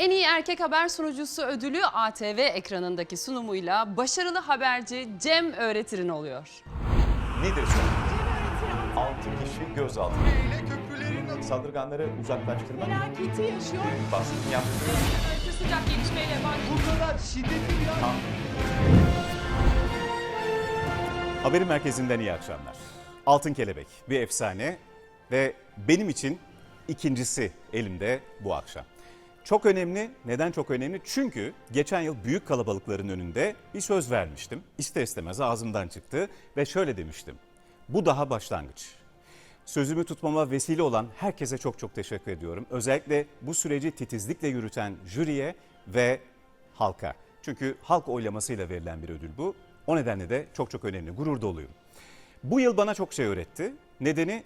En iyi erkek haber sunucusu ödülü ATV ekranındaki sunumuyla başarılı haberci Cem Öğretir'in oluyor. Nedir son? 6 kişi gözaltı. ile köprülerin Saldırganları uzaklaştırmak, felaketi yaşıyor. baskın yaptırmak, Öykü sıcak gelişmeyle baş. bu kadar şiddetli bir an. Haberin merkezinden iyi akşamlar. Altın Kelebek bir efsane ve benim için ikincisi elimde bu akşam. Çok önemli. Neden çok önemli? Çünkü geçen yıl büyük kalabalıkların önünde bir söz vermiştim. İster istemez ağzımdan çıktı ve şöyle demiştim. Bu daha başlangıç. Sözümü tutmama vesile olan herkese çok çok teşekkür ediyorum. Özellikle bu süreci titizlikle yürüten jüriye ve halka. Çünkü halk oylamasıyla verilen bir ödül bu. O nedenle de çok çok önemli, gurur doluyum. Bu yıl bana çok şey öğretti. Nedeni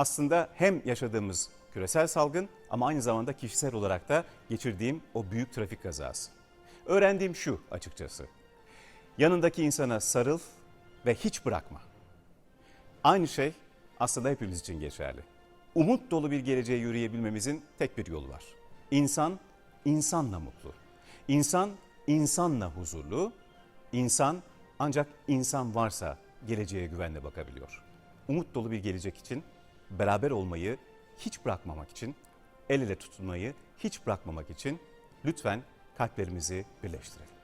aslında hem yaşadığımız küresel salgın ama aynı zamanda kişisel olarak da geçirdiğim o büyük trafik kazası. Öğrendiğim şu açıkçası. Yanındaki insana sarıl ve hiç bırakma. Aynı şey aslında hepimiz için geçerli. Umut dolu bir geleceğe yürüyebilmemizin tek bir yolu var. İnsan, insanla mutlu. İnsan, insanla huzurlu. İnsan ancak insan varsa geleceğe güvenle bakabiliyor. Umut dolu bir gelecek için beraber olmayı hiç bırakmamak için, el ele tutunmayı hiç bırakmamak için lütfen kalplerimizi birleştirelim.